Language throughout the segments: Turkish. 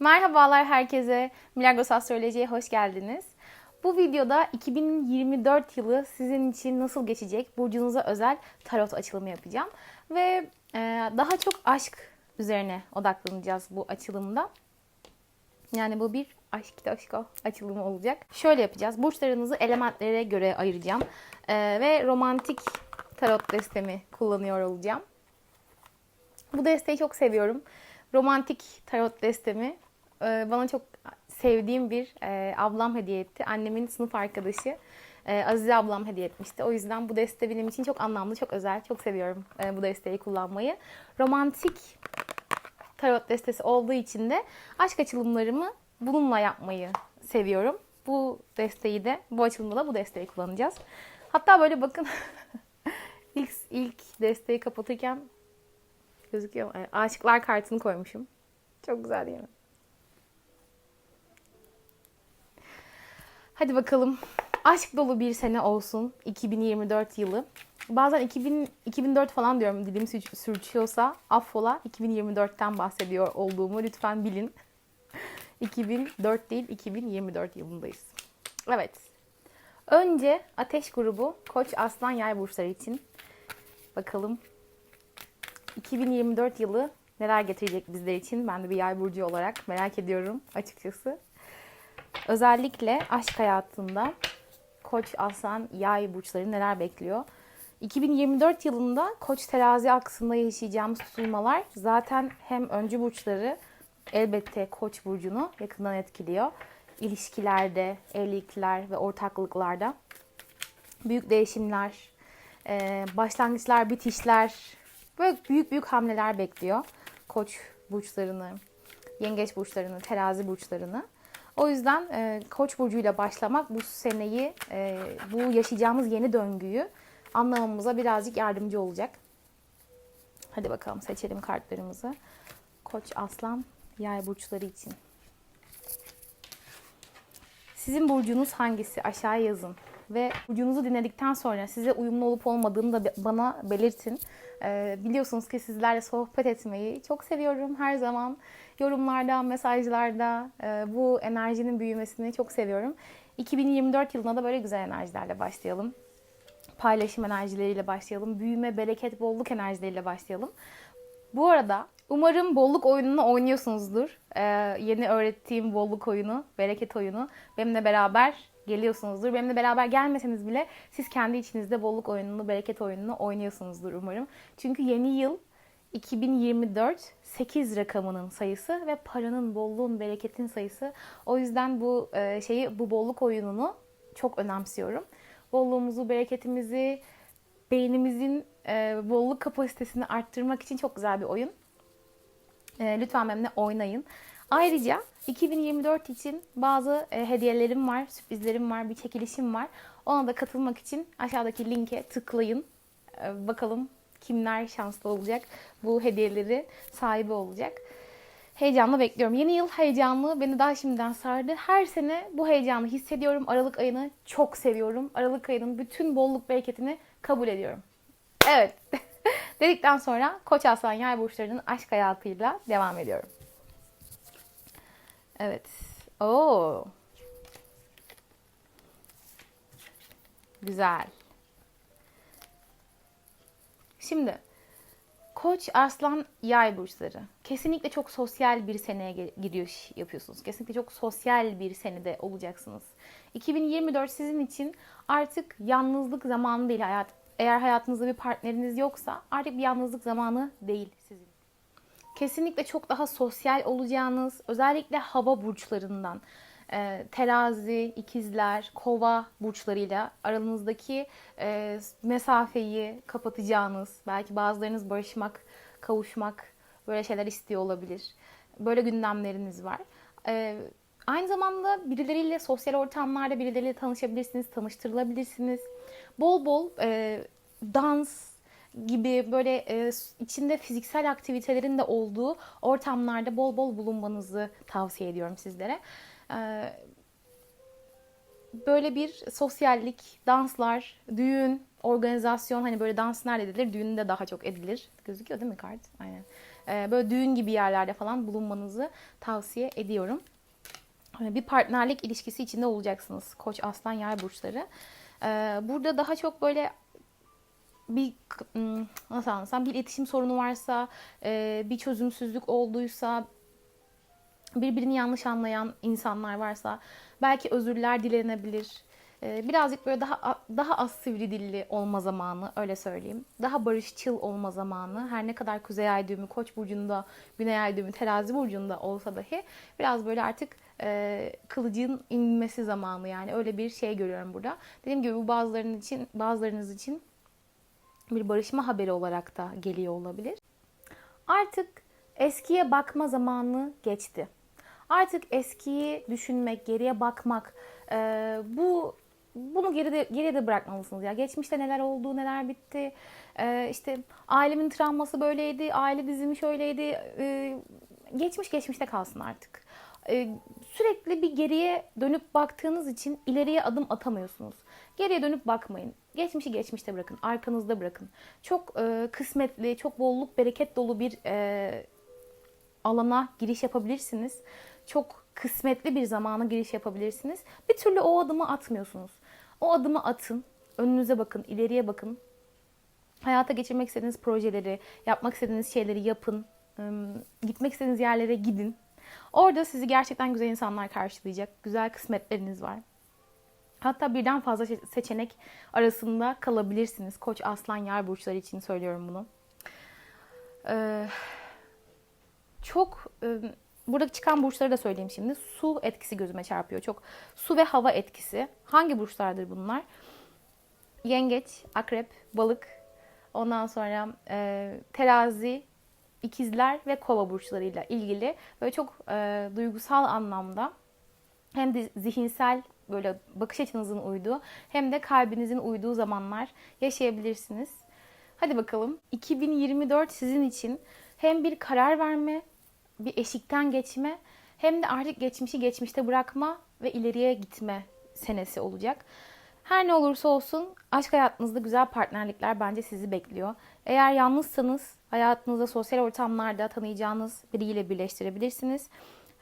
Merhabalar herkese. Milagros Astroloji'ye hoş geldiniz. Bu videoda 2024 yılı sizin için nasıl geçecek burcunuza özel tarot açılımı yapacağım. Ve e, daha çok aşk üzerine odaklanacağız bu açılımda. Yani bu bir aşk aşko açılımı olacak. Şöyle yapacağız. Burçlarınızı elementlere göre ayıracağım. E, ve romantik tarot destemi kullanıyor olacağım. Bu desteği çok seviyorum. Romantik tarot destemi e, bana çok sevdiğim bir e, ablam hediye etti. Annemin sınıf arkadaşı e, Azize ablam hediye etmişti. O yüzden bu deste benim için çok anlamlı, çok özel. Çok seviyorum e, bu desteği kullanmayı. Romantik tarot destesi olduğu için de aşk açılımlarımı bununla yapmayı seviyorum. Bu desteği de, bu açılımda da bu desteği kullanacağız. Hatta böyle bakın ilk, ilk desteği kapatırken gözüküyor mu? Aşıklar kartını koymuşum. Çok güzel değil mi? Hadi bakalım. Aşk dolu bir sene olsun 2024 yılı. Bazen 2000, 2004 falan diyorum dilim sür- sürçüyorsa affola 2024'ten bahsediyor olduğumu lütfen bilin. 2004 değil 2024 yılındayız. Evet. Önce Ateş grubu Koç Aslan Yay burçları için bakalım 2024 yılı neler getirecek bizler için? Ben de bir yay burcu olarak merak ediyorum açıkçası. Özellikle aşk hayatında Koç, Aslan, Yay burçları neler bekliyor? 2024 yılında Koç terazi aksında yaşayacağımız tutulmalar zaten hem öncü burçları elbette Koç burcunu yakından etkiliyor. İlişkilerde, evlilikler ve ortaklıklarda büyük değişimler, e, başlangıçlar, bitişler, böyle büyük büyük hamleler bekliyor. Koç burçlarını, yengeç burçlarını, terazi burçlarını. O yüzden e, Koç burcuyla başlamak bu seneyi, e, bu yaşayacağımız yeni döngüyü anlamamıza birazcık yardımcı olacak. Hadi bakalım seçelim kartlarımızı. Koç, Aslan, Yay burçları için. Sizin burcunuz hangisi? Aşağıya yazın. Ve burcunuzu dinledikten sonra size uyumlu olup olmadığını da bana belirtin. Ee, biliyorsunuz ki sizlerle sohbet etmeyi çok seviyorum her zaman. Yorumlarda, mesajlarda e, bu enerjinin büyümesini çok seviyorum. 2024 yılına da böyle güzel enerjilerle başlayalım. Paylaşım enerjileriyle başlayalım. Büyüme, bereket, bolluk enerjileriyle başlayalım. Bu arada umarım bolluk oyununu oynuyorsunuzdur. Ee, yeni öğrettiğim bolluk oyunu, bereket oyunu. Benimle beraber geliyorsunuzdur. Benimle beraber gelmeseniz bile siz kendi içinizde bolluk oyununu, bereket oyununu oynuyorsunuzdur umarım. Çünkü yeni yıl 2024 8 rakamının sayısı ve paranın, bolluğun, bereketin sayısı. O yüzden bu e, şeyi, bu bolluk oyununu çok önemsiyorum. Bolluğumuzu, bereketimizi, beynimizin e, bolluk kapasitesini arttırmak için çok güzel bir oyun. E, lütfen benimle oynayın. Ayrıca 2024 için bazı e, hediyelerim var, sürprizlerim var, bir çekilişim var. Ona da katılmak için aşağıdaki linke tıklayın. E, bakalım kimler şanslı olacak, bu hediyeleri sahibi olacak. Heyecanla bekliyorum. Yeni yıl heyecanlı beni daha şimdiden sardı. Her sene bu heyecanı hissediyorum. Aralık ayını çok seviyorum. Aralık ayının bütün bolluk bereketini kabul ediyorum. Evet. Dedikten sonra Koç Aslan Yay burçlarının aşk hayatıyla devam ediyorum. Evet. Oo. Güzel. Şimdi Koç, Aslan, Yay burçları. Kesinlikle çok sosyal bir seneye giriş yapıyorsunuz. Kesinlikle çok sosyal bir senede olacaksınız. 2024 sizin için artık yalnızlık zamanı değil hayat. Eğer hayatınızda bir partneriniz yoksa artık bir yalnızlık zamanı değil sizin. Kesinlikle çok daha sosyal olacağınız, özellikle hava burçlarından, e, terazi, ikizler, kova burçlarıyla aranızdaki e, mesafeyi kapatacağınız, belki bazılarınız barışmak, kavuşmak, böyle şeyler istiyor olabilir. Böyle gündemleriniz var. E, aynı zamanda birileriyle sosyal ortamlarda birileriyle tanışabilirsiniz, tanıştırılabilirsiniz. Bol bol e, dans, gibi böyle e, içinde fiziksel aktivitelerin de olduğu ortamlarda bol bol bulunmanızı tavsiye ediyorum sizlere. E, böyle bir sosyallik, danslar, düğün, organizasyon hani böyle dans nerede edilir? Düğünde daha çok edilir. Gözüküyor değil mi kart? Aynen. e, böyle düğün gibi yerlerde falan bulunmanızı tavsiye ediyorum. Hani bir partnerlik ilişkisi içinde olacaksınız. Koç, aslan, yay burçları. Ee, burada daha çok böyle bir nasıl anlatsam bir iletişim sorunu varsa, e, bir çözümsüzlük olduysa, birbirini yanlış anlayan insanlar varsa belki özürler dilenebilir. Ee, Birazcık böyle daha daha az sivri dilli olma zamanı öyle söyleyeyim. Daha barışçıl olma zamanı. Her ne kadar Kuzey Ay düğümü Koç burcunda, Güney Ay düğümü Terazi burcunda olsa dahi biraz böyle artık e, kılıcın inmesi zamanı yani öyle bir şey görüyorum burada. Dediğim gibi bu bazılarınız için bazılarınız için bir barışma haberi olarak da geliyor olabilir. Artık eskiye bakma zamanı geçti. Artık eskiyi düşünmek, geriye bakmak, e, bu bunu geride geriye de bırakmalısınız ya. Geçmişte neler oldu, neler bitti. E, işte ailemin travması böyleydi, aile dizimi şöyleydi. E, geçmiş geçmişte kalsın artık. E, sürekli bir geriye dönüp baktığınız için ileriye adım atamıyorsunuz. Geriye dönüp bakmayın. Geçmişi geçmişte bırakın, arkanızda bırakın. Çok e, kısmetli, çok bolluk, bereket dolu bir e, alana giriş yapabilirsiniz. Çok kısmetli bir zamana giriş yapabilirsiniz. Bir türlü o adımı atmıyorsunuz. O adımı atın, önünüze bakın, ileriye bakın. Hayata geçirmek istediğiniz projeleri, yapmak istediğiniz şeyleri yapın. Im, Gitmek istediğiniz yerlere gidin. Orada sizi gerçekten güzel insanlar karşılayacak. Güzel kısmetleriniz var. Hatta birden fazla seçenek arasında kalabilirsiniz. Koç, aslan, yay burçları için söylüyorum bunu. Ee, çok e, burada çıkan burçları da söyleyeyim şimdi. Su etkisi gözüme çarpıyor. Çok su ve hava etkisi. Hangi burçlardır bunlar? Yengeç, akrep, balık. Ondan sonra e, terazi, ikizler ve kova burçlarıyla ilgili böyle çok e, duygusal anlamda hem de zihinsel böyle bakış açınızın uyduğu hem de kalbinizin uyduğu zamanlar yaşayabilirsiniz. Hadi bakalım 2024 sizin için hem bir karar verme, bir eşikten geçme hem de artık geçmişi geçmişte bırakma ve ileriye gitme senesi olacak. Her ne olursa olsun aşk hayatınızda güzel partnerlikler bence sizi bekliyor. Eğer yalnızsanız hayatınızda sosyal ortamlarda tanıyacağınız biriyle birleştirebilirsiniz.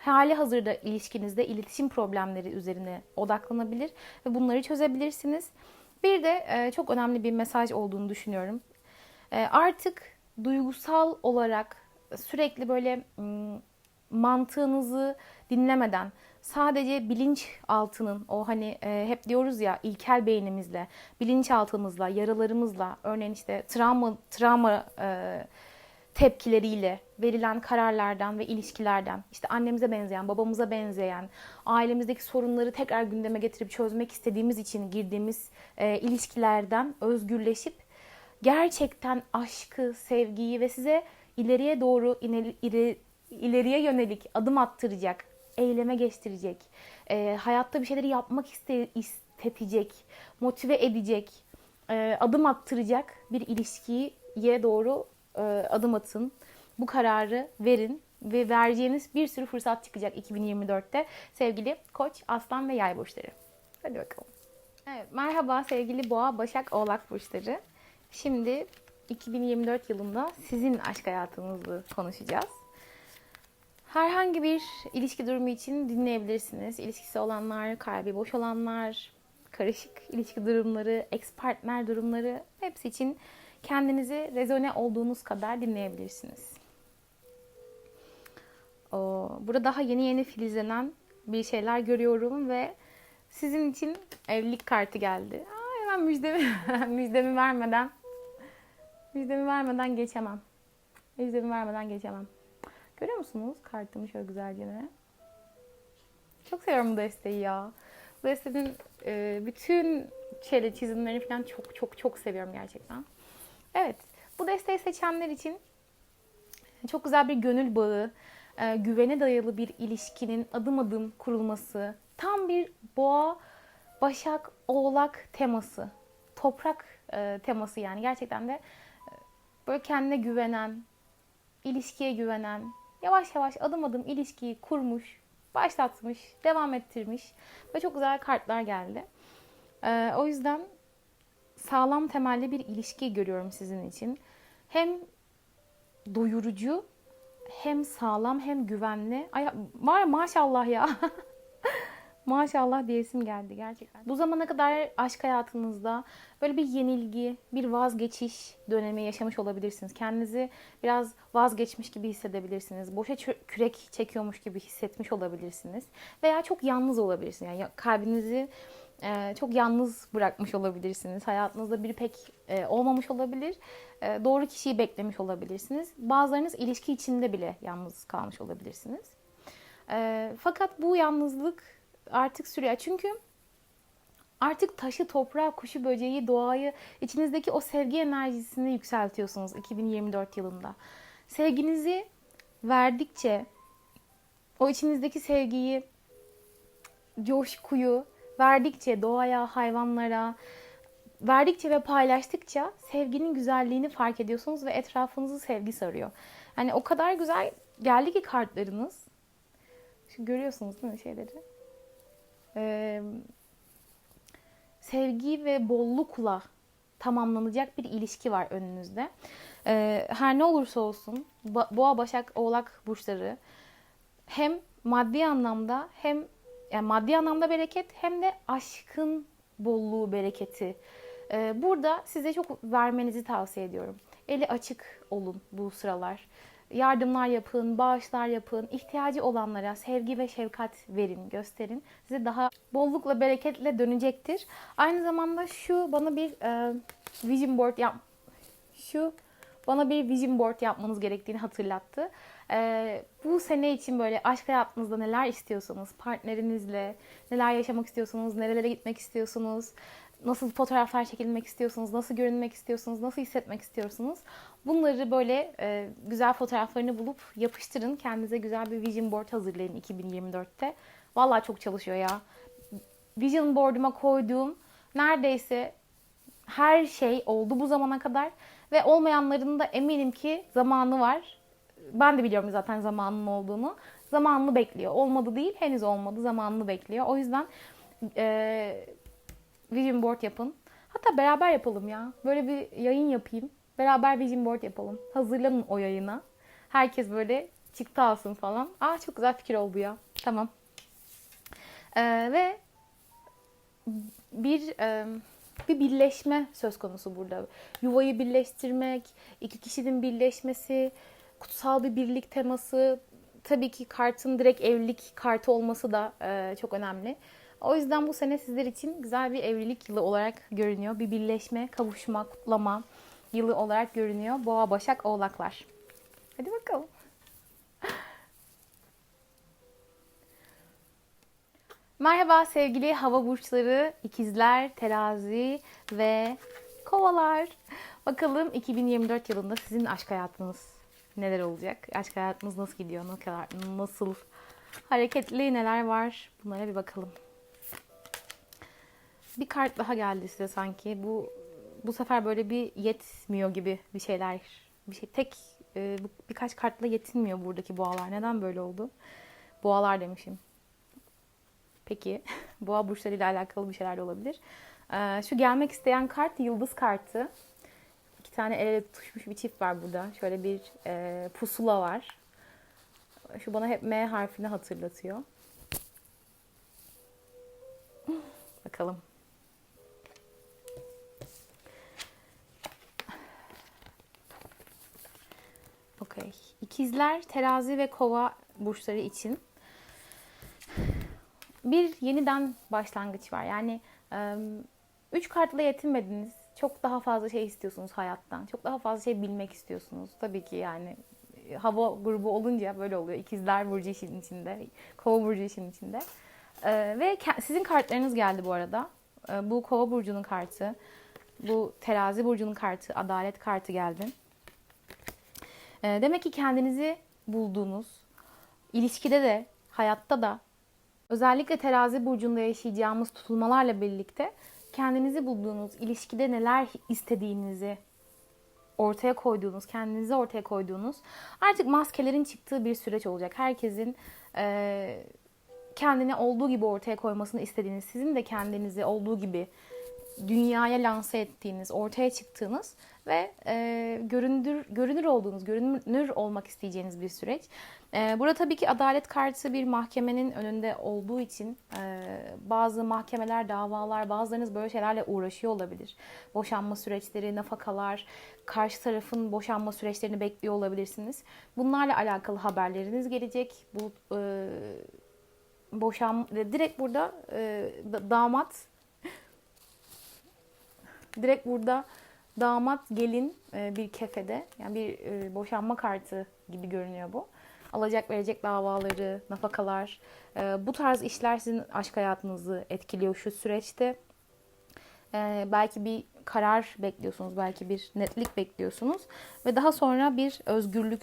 Hali hazırda ilişkinizde iletişim problemleri üzerine odaklanabilir ve bunları çözebilirsiniz. Bir de e, çok önemli bir mesaj olduğunu düşünüyorum. E, artık duygusal olarak sürekli böyle mantığınızı dinlemeden sadece bilinç altının o hani e, hep diyoruz ya ilkel beynimizle, bilinçaltımızla, yaralarımızla, örneğin işte travma travma tepkileriyle verilen kararlardan ve ilişkilerden, işte annemize benzeyen, babamıza benzeyen, ailemizdeki sorunları tekrar gündeme getirip çözmek istediğimiz için girdiğimiz e, ilişkilerden özgürleşip gerçekten aşkı, sevgiyi ve size ileriye doğru ileri, ileri, ileriye yönelik adım attıracak, eyleme geçtirecek, e, hayatta bir şeyleri yapmak iste, istetecek, motive edecek, e, adım attıracak bir ilişkiye doğru adım atın. Bu kararı verin ve vereceğiniz bir sürü fırsat çıkacak 2024'te sevgili Koç, Aslan ve Yay burçları. Hadi bakalım. Evet, merhaba sevgili Boğa, Başak, Oğlak burçları. Şimdi 2024 yılında sizin aşk hayatınızı konuşacağız. Herhangi bir ilişki durumu için dinleyebilirsiniz. İlişkisi olanlar, kalbi boş olanlar, karışık ilişki durumları, ex partner durumları hepsi için kendinizi rezone olduğunuz kadar dinleyebilirsiniz. Burada daha yeni yeni filizlenen bir şeyler görüyorum ve sizin için evlilik kartı geldi. Aa, hemen müjdemi, müjdemi vermeden müjdemi vermeden geçemem. Müjdemi vermeden geçemem. Görüyor musunuz kartımı şöyle güzelce? Çok seviyorum bu desteği ya. Bu desteğin e, bütün şeyle çizimlerini falan çok çok çok seviyorum gerçekten. Evet, bu desteği seçenler için çok güzel bir gönül bağı, e, güvene dayalı bir ilişkinin adım adım kurulması, tam bir boğa, başak, oğlak teması, toprak e, teması yani gerçekten de e, böyle kendine güvenen, ilişkiye güvenen, yavaş yavaş adım adım ilişkiyi kurmuş, başlatmış, devam ettirmiş ve çok güzel kartlar geldi. O yüzden sağlam temelli bir ilişki görüyorum sizin için. Hem doyurucu hem sağlam hem güvenli. Ay, var maşallah ya. Maşallah diyesim geldi gerçekten. Bu zamana kadar aşk hayatınızda böyle bir yenilgi, bir vazgeçiş dönemi yaşamış olabilirsiniz. Kendinizi biraz vazgeçmiş gibi hissedebilirsiniz. Boşa kürek çekiyormuş gibi hissetmiş olabilirsiniz. Veya çok yalnız olabilirsiniz. Yani ya- kalbinizi e, çok yalnız bırakmış olabilirsiniz. Hayatınızda biri pek e, olmamış olabilir. E, doğru kişiyi beklemiş olabilirsiniz. Bazılarınız ilişki içinde bile yalnız kalmış olabilirsiniz. E, fakat bu yalnızlık artık sürüyor. Çünkü artık taşı, toprağı, kuşu, böceği, doğayı, içinizdeki o sevgi enerjisini yükseltiyorsunuz 2024 yılında. Sevginizi verdikçe, o içinizdeki sevgiyi, coşkuyu verdikçe doğaya, hayvanlara, verdikçe ve paylaştıkça sevginin güzelliğini fark ediyorsunuz ve etrafınızı sevgi sarıyor. Yani o kadar güzel geldi ki kartlarınız. Şu görüyorsunuz değil mi şeyleri? Ee, sevgi ve bollukla tamamlanacak bir ilişki var önünüzde. Ee, her ne olursa olsun Boğa, Başak, Oğlak burçları hem maddi anlamda hem yani maddi anlamda bereket hem de aşkın bolluğu, bereketi. Ee, burada size çok vermenizi tavsiye ediyorum. Eli açık olun bu sıralar. Yardımlar yapın, bağışlar yapın, ihtiyacı olanlara sevgi ve şefkat verin, gösterin. Size daha bollukla, bereketle dönecektir. Aynı zamanda şu bana bir e, vision board yap, şu bana bir vision board yapmanız gerektiğini hatırlattı. Ee, bu sene için böyle aşk hayatınızda neler istiyorsanız, partnerinizle neler yaşamak istiyorsunuz, nerelere gitmek istiyorsunuz, nasıl fotoğraflar çekilmek istiyorsunuz, nasıl görünmek istiyorsunuz, nasıl hissetmek istiyorsunuz. Bunları böyle e, güzel fotoğraflarını bulup yapıştırın. Kendinize güzel bir vision board hazırlayın 2024'te. Vallahi çok çalışıyor ya. Vision board'uma koyduğum neredeyse her şey oldu bu zamana kadar ve olmayanların da eminim ki zamanı var. Ben de biliyorum zaten zamanının olduğunu. Zamanını bekliyor. Olmadı değil, henüz olmadı. Zamanını bekliyor. O yüzden e, vision board yapın. Hatta beraber yapalım ya. Böyle bir yayın yapayım. Beraber vision board yapalım. Hazırlanın o yayına. Herkes böyle çıktı alsın falan. Aa çok güzel fikir oldu ya. Tamam. Ee, ve bir e, bir birleşme söz konusu burada. Yuvayı birleştirmek, iki kişinin birleşmesi, kutsal bir birlik teması. Tabii ki kartın direkt evlilik kartı olması da e, çok önemli. O yüzden bu sene sizler için güzel bir evlilik yılı olarak görünüyor. Bir birleşme, kavuşma, kutlama yılı olarak görünüyor. Boğa, Başak, Oğlaklar. Hadi bakalım. Merhaba sevgili hava burçları, ikizler, terazi ve kovalar. Bakalım 2024 yılında sizin aşk hayatınız neler olacak? Aşk hayatınız nasıl gidiyor? Ne kadar, nasıl hareketli neler var? Bunlara bir bakalım. Bir kart daha geldi size sanki. Bu bu sefer böyle bir yetmiyor gibi bir şeyler. Bir şey tek e, birkaç kartla yetinmiyor buradaki boğalar. Neden böyle oldu? Boğalar demişim. Peki. Boğa burçlarıyla alakalı bir şeyler de olabilir. Ee, şu gelmek isteyen kart yıldız kartı. İki tane el ele tutuşmuş bir çift var burada. Şöyle bir e, pusula var. Şu bana hep M harfini hatırlatıyor. Bakalım. Okey. İkizler, terazi ve kova burçları için bir yeniden başlangıç var. Yani üç kartla yetinmediniz. Çok daha fazla şey istiyorsunuz hayattan. Çok daha fazla şey bilmek istiyorsunuz. Tabii ki yani e, hava grubu olunca böyle oluyor. İkizler burcu işin içinde, kova burcu işin içinde. Ve sizin kartlarınız geldi bu arada. Bu kova burcunun kartı. Bu terazi burcunun kartı, adalet kartı geldi. Demek ki kendinizi bulduğunuz, ilişkide de, hayatta da Özellikle terazi burcunda yaşayacağımız tutulmalarla birlikte kendinizi bulduğunuz ilişkide neler istediğinizi ortaya koyduğunuz, kendinizi ortaya koyduğunuz artık maskelerin çıktığı bir süreç olacak. Herkesin e, kendini olduğu gibi ortaya koymasını istediğiniz, sizin de kendinizi olduğu gibi dünyaya lanse ettiğiniz, ortaya çıktığınız ve e, görünür görünür olduğunuz, görünür olmak isteyeceğiniz bir süreç. E, burada tabii ki adalet kartı bir mahkemenin önünde olduğu için e, bazı mahkemeler, davalar, bazılarınız böyle şeylerle uğraşıyor olabilir. Boşanma süreçleri, nafakalar, karşı tarafın boşanma süreçlerini bekliyor olabilirsiniz. Bunlarla alakalı haberleriniz gelecek. Bu e, boşan direkt burada e, da- damat direkt burada damat gelin e, bir kefede yani bir e, boşanma kartı gibi görünüyor bu. Alacak verecek davaları, nafakalar, e, bu tarz işler sizin aşk hayatınızı etkiliyor şu süreçte. Belki bir karar bekliyorsunuz, belki bir netlik bekliyorsunuz ve daha sonra bir özgürlük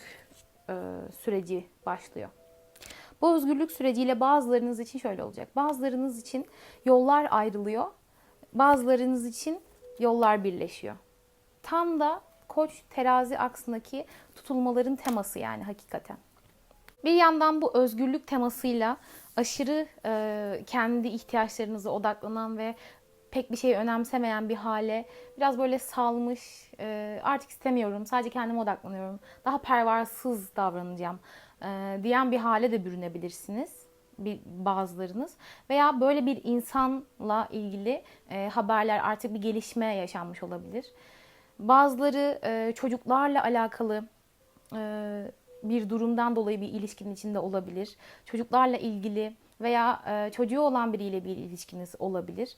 süreci başlıyor. Bu özgürlük süreciyle bazılarınız için şöyle olacak. Bazılarınız için yollar ayrılıyor. Bazılarınız için yollar birleşiyor. Tam da koç terazi aksındaki tutulmaların teması yani hakikaten. Bir yandan bu özgürlük temasıyla aşırı e, kendi ihtiyaçlarınıza odaklanan ve pek bir şey önemsemeyen bir hale biraz böyle salmış e, artık istemiyorum sadece kendime odaklanıyorum daha pervasız davranacağım e, diyen bir hale de bürünebilirsiniz bazılarınız veya böyle bir insanla ilgili e, haberler artık bir gelişme yaşanmış olabilir. Bazıları e, çocuklarla alakalı e, bir durumdan dolayı bir ilişkinin içinde olabilir. Çocuklarla ilgili veya e, çocuğu olan biriyle bir ilişkiniz olabilir.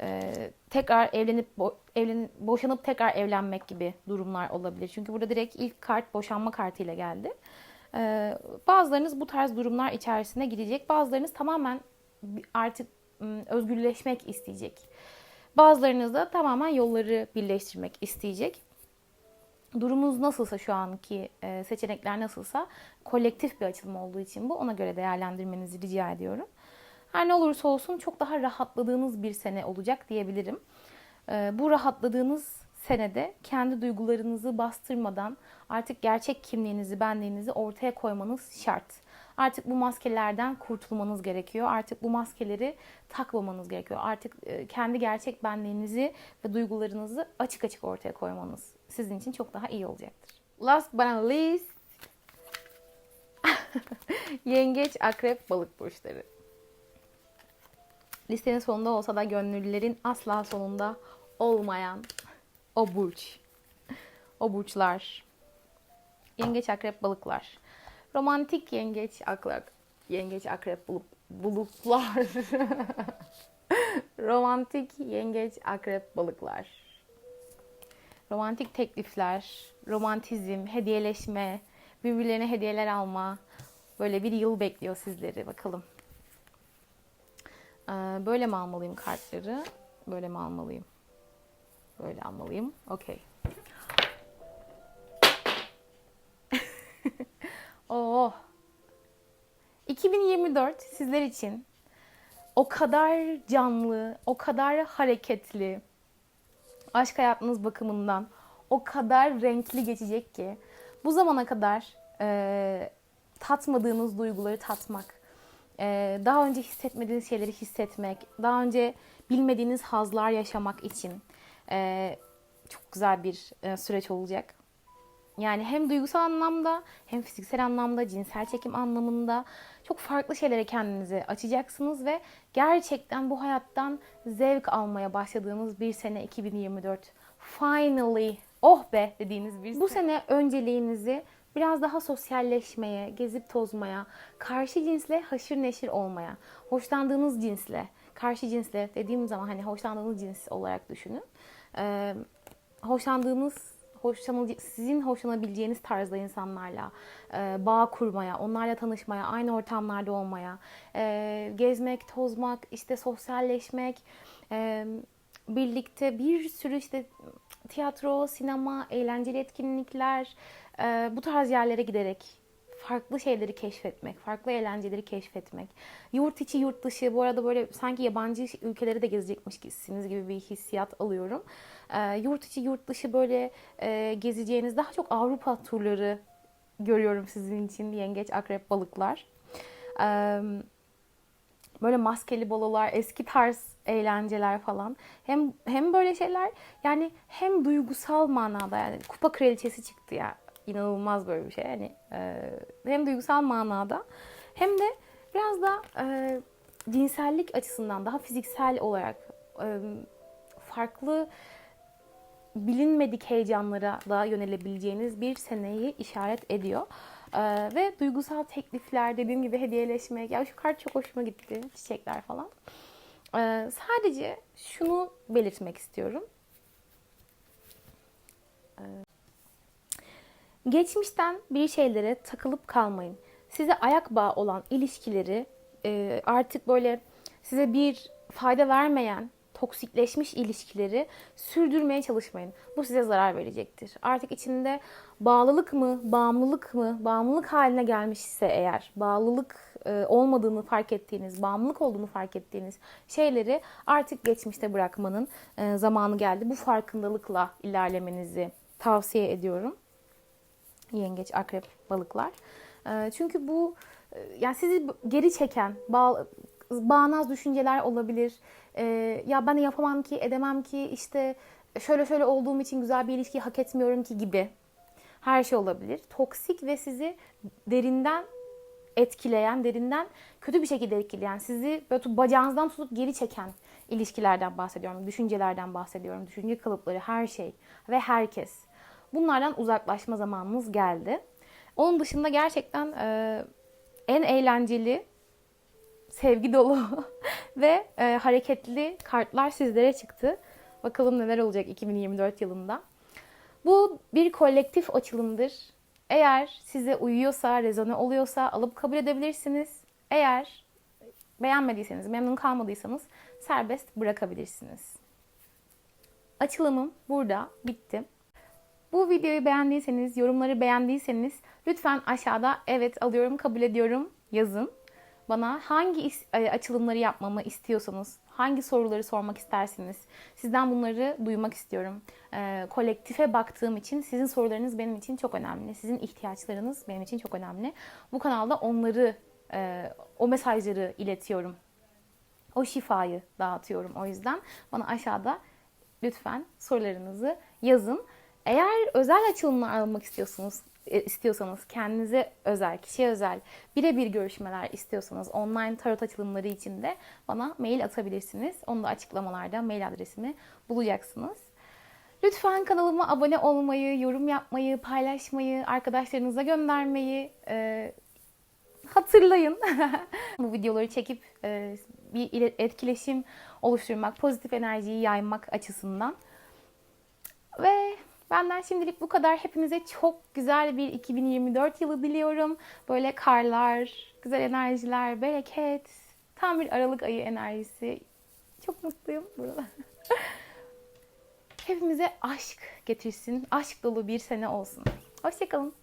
E, tekrar evlenip bo- evlen boşanıp tekrar evlenmek gibi durumlar olabilir. Çünkü burada direkt ilk kart boşanma kartıyla geldi. E, bazılarınız bu tarz durumlar içerisine girecek. Bazılarınız tamamen artık özgürleşmek isteyecek. Bazılarınız da tamamen yolları birleştirmek isteyecek durumunuz nasılsa şu anki e, seçenekler nasılsa kolektif bir açılım olduğu için bu ona göre değerlendirmenizi rica ediyorum. Her ne olursa olsun çok daha rahatladığınız bir sene olacak diyebilirim. E, bu rahatladığınız senede kendi duygularınızı bastırmadan artık gerçek kimliğinizi, benliğinizi ortaya koymanız şart. Artık bu maskelerden kurtulmanız gerekiyor. Artık bu maskeleri takmamanız gerekiyor. Artık e, kendi gerçek benliğinizi ve duygularınızı açık açık ortaya koymanız sizin için çok daha iyi olacaktır. Last but not least Yengeç, Akrep, Balık burçları. Listenin sonunda olsa da gönüllülerin asla sonunda olmayan o burç. O burçlar. Yengeç, Akrep, Balıklar. Romantik yengeç, akrep, yengeç, akrep, bulup, bulutlar. Romantik yengeç, akrep, balıklar. Romantik teklifler, romantizm, hediyeleşme, birbirlerine hediyeler alma. Böyle bir yıl bekliyor sizleri. Bakalım. Ee, böyle mi almalıyım kartları? Böyle mi almalıyım? Böyle almalıyım. Okey. Oh. 2024 sizler için o kadar canlı, o kadar hareketli, aşk hayatınız bakımından o kadar renkli geçecek ki bu zamana kadar e, tatmadığınız duyguları tatmak, e, daha önce hissetmediğiniz şeyleri hissetmek, daha önce bilmediğiniz hazlar yaşamak için e, çok güzel bir e, süreç olacak. Yani hem duygusal anlamda hem fiziksel anlamda, cinsel çekim anlamında çok farklı şeylere kendinizi açacaksınız ve gerçekten bu hayattan zevk almaya başladığınız bir sene 2024. Finally, oh be dediğiniz bir Bu sene önceliğinizi biraz daha sosyalleşmeye, gezip tozmaya, karşı cinsle haşır neşir olmaya, hoşlandığınız cinsle, karşı cinsle dediğim zaman hani hoşlandığınız cins olarak düşünün. Ee, hoşlandığınız hoşlanıcı, sizin hoşlanabileceğiniz tarzda insanlarla e, bağ kurmaya, onlarla tanışmaya, aynı ortamlarda olmaya, e, gezmek, tozmak, işte sosyalleşmek, e, birlikte bir sürü işte tiyatro, sinema, eğlenceli etkinlikler, e, bu tarz yerlere giderek farklı şeyleri keşfetmek, farklı eğlenceleri keşfetmek. Yurt içi, yurt dışı, bu arada böyle sanki yabancı ülkeleri de gezecekmişsiniz gibi bir hissiyat alıyorum. E, yurt içi, yurt dışı böyle e, gezeceğiniz daha çok Avrupa turları görüyorum sizin için. Yengeç, akrep, balıklar. E, böyle maskeli balolar, eski tarz eğlenceler falan. Hem hem böyle şeyler yani hem duygusal manada yani kupa kraliçesi çıktı ya. İnanılmaz böyle bir şey. Yani e, hem duygusal manada hem de biraz da e, cinsellik açısından daha fiziksel olarak e, farklı bilinmedik heyecanlara da yönelebileceğiniz bir seneyi işaret ediyor. Ee, ve duygusal teklifler, dediğim gibi hediyeleşmek. Ya şu kart çok hoşuma gitti. Çiçekler falan. Ee, sadece şunu belirtmek istiyorum. Ee, geçmişten bir şeylere takılıp kalmayın. Size ayak bağı olan ilişkileri e, artık böyle size bir fayda vermeyen toksikleşmiş ilişkileri sürdürmeye çalışmayın. Bu size zarar verecektir. Artık içinde bağlılık mı, bağımlılık mı, bağımlılık haline gelmişse eğer, bağlılık e, olmadığını fark ettiğiniz, bağımlılık olduğunu fark ettiğiniz şeyleri artık geçmişte bırakmanın e, zamanı geldi. Bu farkındalıkla ilerlemenizi tavsiye ediyorum. Yengeç, akrep, balıklar. E, çünkü bu e, yani sizi geri çeken, bağ, bağnaz düşünceler olabilir. Ee, ya ben yapamam ki, edemem ki, işte şöyle şöyle olduğum için güzel bir ilişki hak etmiyorum ki gibi. Her şey olabilir. Toksik ve sizi derinden etkileyen, derinden kötü bir şekilde etkileyen, sizi böyle bacağınızdan tutup geri çeken ilişkilerden bahsediyorum. Düşüncelerden bahsediyorum. Düşünce kalıpları, her şey ve herkes. Bunlardan uzaklaşma zamanınız geldi. Onun dışında gerçekten e, en eğlenceli sevgi dolu ve e, hareketli kartlar sizlere çıktı. Bakalım neler olacak 2024 yılında. Bu bir kolektif açılımdır. Eğer size uyuyorsa, rezone oluyorsa alıp kabul edebilirsiniz. Eğer beğenmediyseniz, memnun kalmadıysanız serbest bırakabilirsiniz. Açılımım burada bitti. Bu videoyu beğendiyseniz, yorumları beğendiyseniz lütfen aşağıda evet alıyorum, kabul ediyorum yazın. Bana hangi e, açılımları yapmamı istiyorsanız, hangi soruları sormak istersiniz, sizden bunları duymak istiyorum. E, kolektife baktığım için sizin sorularınız benim için çok önemli. Sizin ihtiyaçlarınız benim için çok önemli. Bu kanalda onları, e, o mesajları iletiyorum. O şifayı dağıtıyorum. O yüzden bana aşağıda lütfen sorularınızı yazın. Eğer özel açılımlar almak istiyorsunuz, e, istiyorsanız kendinize özel, kişiye özel birebir görüşmeler istiyorsanız online tarot açılımları için de bana mail atabilirsiniz. Onu da açıklamalarda mail adresimi bulacaksınız. Lütfen kanalıma abone olmayı, yorum yapmayı, paylaşmayı, arkadaşlarınıza göndermeyi e, hatırlayın. Bu videoları çekip e, bir ile- etkileşim oluşturmak, pozitif enerjiyi yaymak açısından. Ve benden şimdilik bu kadar. Hepinize çok güzel bir 2024 yılı diliyorum. Böyle karlar, güzel enerjiler, bereket. Tam bir Aralık ayı enerjisi. Çok mutluyum burada. Hepimize aşk getirsin. Aşk dolu bir sene olsun. Hoşçakalın.